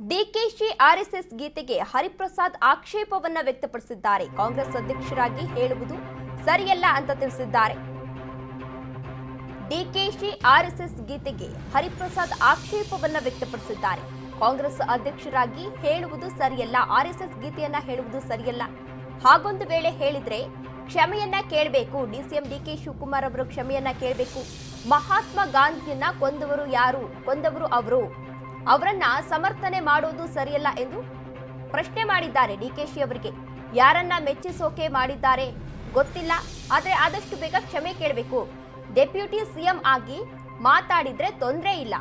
DKShi RSS ಗೀತೆಗೆ ಹರಿಪ್ರಸಾದ್ ಆಕ್ಷೇಪವನ್ನ ವ್ಯಕ್ತಪಡಿಸಿದ್ದಾರೆ. ಕಾಂಗ್ರೆಸ್ ಅಧ್ಯಕ್ಷರಾಗಿ ಹೇಳುವುದು ಸರಿಯಲ್ಲ ಅಂತ ತಿಳಿಸಿದ್ದಾರೆ. ಡಿಕೆಶಿ ಆರ್ಎಸ್ಎಸ್ ಗೀತೆಗೆ ಹರಿಪ್ರಸಾದ್ ಆಕ್ಷೇಪವನ್ನ ವ್ಯಕ್ತಪಡಿಸಿದ್ದಾರೆ. ಕಾಂಗ್ರೆಸ್ ಅಧ್ಯಕ್ಷರಾಗಿ ಹೇಳುವುದು ಸರಿಯಲ್ಲ, ಆರ್ಎಸ್ಎಸ್ ಗೀತೆಯನ್ನ ಹೇಳುವುದು ಸರಿಯಲ್ಲ. ಹಾಗೊಂದು ವೇಳೆ ಹೇಳಿದ್ರೆ ಕ್ಷಮೆಯನ್ನ ಕೇಳಬೇಕು. ಡಿಸಿಎಂ ಡಿಕೆ ಶಿವಕುಮಾರ್ ಅವರು ಕ್ಷಮೆಯನ್ನ ಕೇಳಬೇಕು. ಮಹಾತ್ಮ ಗಾಂಧಿಯನ್ನ ಕೊಂದವರು ಯಾರು? ಕೊಂದವರು ಅವರು. ಅವರನ್ನ ಸಮರ್ಥನೆ ಮಾಡೋದು ಸರಿಯಲ್ಲ ಎಂದು ಪ್ರಶ್ನೆ ಮಾಡಿದ್ದಾರೆ ಡಿಕೆಶಿ ಅವರಿಗೆ. ಯಾರನ್ನ ಮೆಚ್ಚಿಸೋಕೆ ಮಾಡಿದ್ದಾರೆ ಗೊತ್ತಿಲ್ಲ, ಆದ್ರೆ ಆದಷ್ಟು ಬೇಗ ಕ್ಷಮೆ ಕೇಳಬೇಕು. ಡೆಪ್ಯೂಟಿ ಸಿಎಂ ಆಗಿ ಮಾತಾಡಿದ್ರೆ ತೊಂದರೆ ಇಲ್ಲ.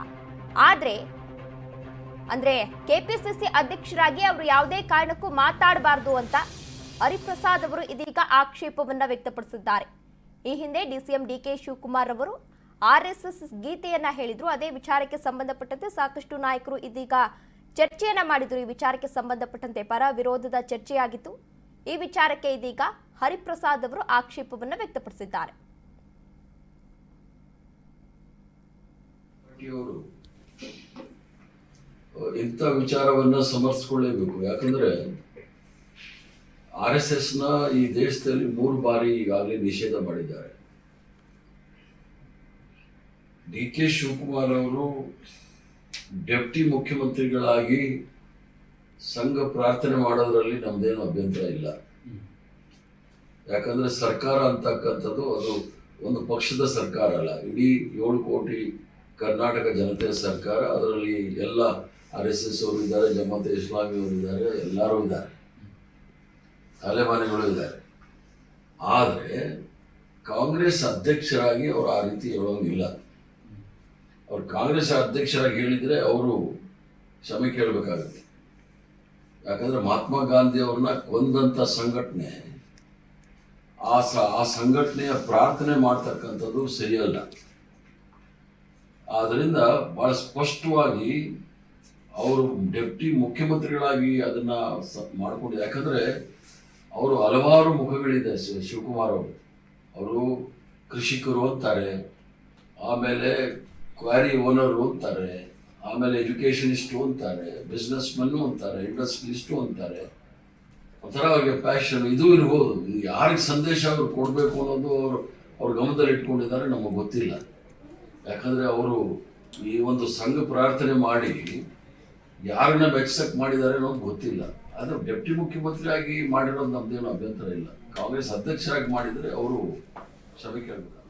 ಆದ್ರೆ, ಅಂದ್ರೆ ಕೆಪಿಸಿಸಿ ಅಧ್ಯಕ್ಷರಾಗಿ ಅವರು ಯಾವುದೇ ಕಾರಣಕ್ಕೂ ಮಾತಾಡಬಾರದು ಅಂತ ಹರಿಪ್ರಸಾದ್ ಅವರು ಇದೀಗ ಆಕ್ಷೇಪವನ್ನ ವ್ಯಕ್ತಪಡಿಸಿದ್ದಾರೆ. ಈ ಹಿಂದೆ ಡಿಸಿಎಂ ಡಿಕೆ ಶಿವಕುಮಾರ್ ಅವರು ಆರ್ಎಸ್ಎಸ್ ಗೀತೆಯನ್ನ ಹೇಳಿದ್ರು. ಅದೇ ವಿಚಾರಕ್ಕೆ ಸಂಬಂಧಪಟ್ಟಂತೆ ಸಾಕಷ್ಟು ನಾಯಕರು ಇದೀಗ ಚರ್ಚೆಯನ್ನ ಮಾಡಿದ್ರು. ಈ ವಿಚಾರಕ್ಕೆ ಸಂಬಂಧಪಟ್ಟಂತೆ ಪರ ವಿರೋಧದ ಚರ್ಚೆಯಾಗಿತ್ತು. ಈ ವಿಚಾರಕ್ಕೆ ಇದೀಗ ಹರಿಪ್ರಸಾದ್ ಅವರು ಆಕ್ಷೇಪವನ್ನ ವ್ಯಕ್ತಪಡಿಸಿದ್ದಾರೆ. ಇಂಥ ವಿಚಾರವನ್ನ ಸಮರ್ಥಿಸ್ಕೊಳ್ಳೇಬೇಕು. ಯಾಕಂದ್ರೆ ಆರ್ ಎಸ್ ಎಸ್ನ ಈ ದೇಶದಲ್ಲಿ ಮೂರು ಬಾರಿ ಈಗಾಗಲೇ ನಿಷೇಧ ಮಾಡಿದ್ದಾರೆ. ಡಿ ಕೆ ಶಿವಕುಮಾರ್ ಅವರು ಡೆಪ್ಟಿ ಮುಖ್ಯಮಂತ್ರಿಗಳಾಗಿ ಸಂಘ ಪ್ರಾರ್ಥನೆ ಮಾಡೋದ್ರಲ್ಲಿ ನಮ್ದೇನು ಅಭ್ಯಂತರ ಇಲ್ಲ. ಯಾಕಂದ್ರೆ ಸರ್ಕಾರ ಅಂತಕ್ಕಂಥದ್ದು ಅದು ಒಂದು ಪಕ್ಷದ ಸರ್ಕಾರ ಅಲ್ಲ. ಇಡೀ ಏಳು ಕೋಟಿ ಕರ್ನಾಟಕ ಜನತೆಯ ಸರ್ಕಾರ, ಅದರಲ್ಲಿ ಎಲ್ಲ ಆರ್ ಎಸ್ ಎಸ್ ಅವರು ಇದ್ದಾರೆ, ಜಮಾತೆ ಇಸ್ಲಾಮಿ ಅವರು ಇದ್ದಾರೆ, ಎಲ್ಲರೂ ಇದ್ದಾರೆ. ಅಲೆಮಾನಿಗಳು ಇದ್ದಾರೆ. ಆದರೆ ಕಾಂಗ್ರೆಸ್ ಅಧ್ಯಕ್ಷರಾಗಿ ಅವರು ಆ ರೀತಿ ಹೇಳೋಂಗಿಲ್ಲ. ಅವ್ರು ಕಾಂಗ್ರೆಸ್ ಅಧ್ಯಕ್ಷರಾಗಿ ಹೇಳಿದರೆ ಅವರು ಕ್ಷಮೆ ಕೇಳಬೇಕಾಗುತ್ತೆ. ಯಾಕಂದ್ರೆ ಮಹಾತ್ಮ ಗಾಂಧಿ ಅವ್ರನ್ನ ಕೊಂದಂಥ ಸಂಘಟನೆ, ಆ ಸ, ಆ ಸಂಘಟನೆಯ ಪ್ರಾರ್ಥನೆ ಮಾಡ್ತಕ್ಕಂಥದ್ದು ಸರಿಯಲ್ಲ. ಆದ್ದರಿಂದ ಬಹಳ ಸ್ಪಷ್ಟವಾಗಿ ಅವರು ಡೆಪ್ಟಿ ಮುಖ್ಯಮಂತ್ರಿಗಳಾಗಿ ಅದನ್ನ ಮಾಡ್ಕೊಂಡು, ಯಾಕಂದ್ರೆ ಅವರು ಹಲವಾರು ಮುಖಗಳಿದೆ ಶಿವಕುಮಾರ್ ಅವರು. ಅವರು ಕೃಷಿಕರು ಅಂತಾರೆ. ಆಮೇಲೆ ಕ್ವಾರಿ ಓನರು ಅಂತಾರೆ ಆಮೇಲೆ ಎಜುಕೇಷನಿಸ್ಟು ಅಂತಾರೆ ಬಿಸ್ನೆಸ್ ಮನ್ನು ಅಂತಾರೆ ಇಂಡಸ್ಟ್ರಿಲಿಸ್ಟು ಅಂತಾರೆ ಒಂಥರ ಅವ್ರಿಗೆ ಪ್ಯಾಷನ್ ಇದು ಇರ್ಬೋದು. ಇದು ಯಾರಿಗೆ ಸಂದೇಶ ಅವ್ರು ಕೊಡಬೇಕು ಅನ್ನೋದು ಅವರು, ಅವ್ರ ಗಮನದಲ್ಲಿ ಇಟ್ಕೊಂಡಿದ್ದಾರೆ ನಮಗೆ ಗೊತ್ತಿಲ್ಲ. ಯಾಕಂದರೆ ಅವರು ಈ ಒಂದು ಸಂಘ ಪ್ರಾರ್ಥನೆ ಮಾಡಿ ಯಾರನ್ನ ಬೆಚ್ಚಕ್ಕೆ ಮಾಡಿದ್ದಾರೆ ಅನ್ನೋದು ಗೊತ್ತಿಲ್ಲ. ಆದರೆ ಡೆಪ್ಟಿ ಮುಖ್ಯಮಂತ್ರಿಯಾಗಿ ಮಾಡಿರೋದು ನಮ್ದೇನು ಅಭ್ಯಂತರ ಇಲ್ಲ. ಕಾಂಗ್ರೆಸ್ ಅಧ್ಯಕ್ಷರಾಗಿ ಮಾಡಿದರೆ ಅವರು ಕ್ಷಮೆ ಕೇಳಬೇಕು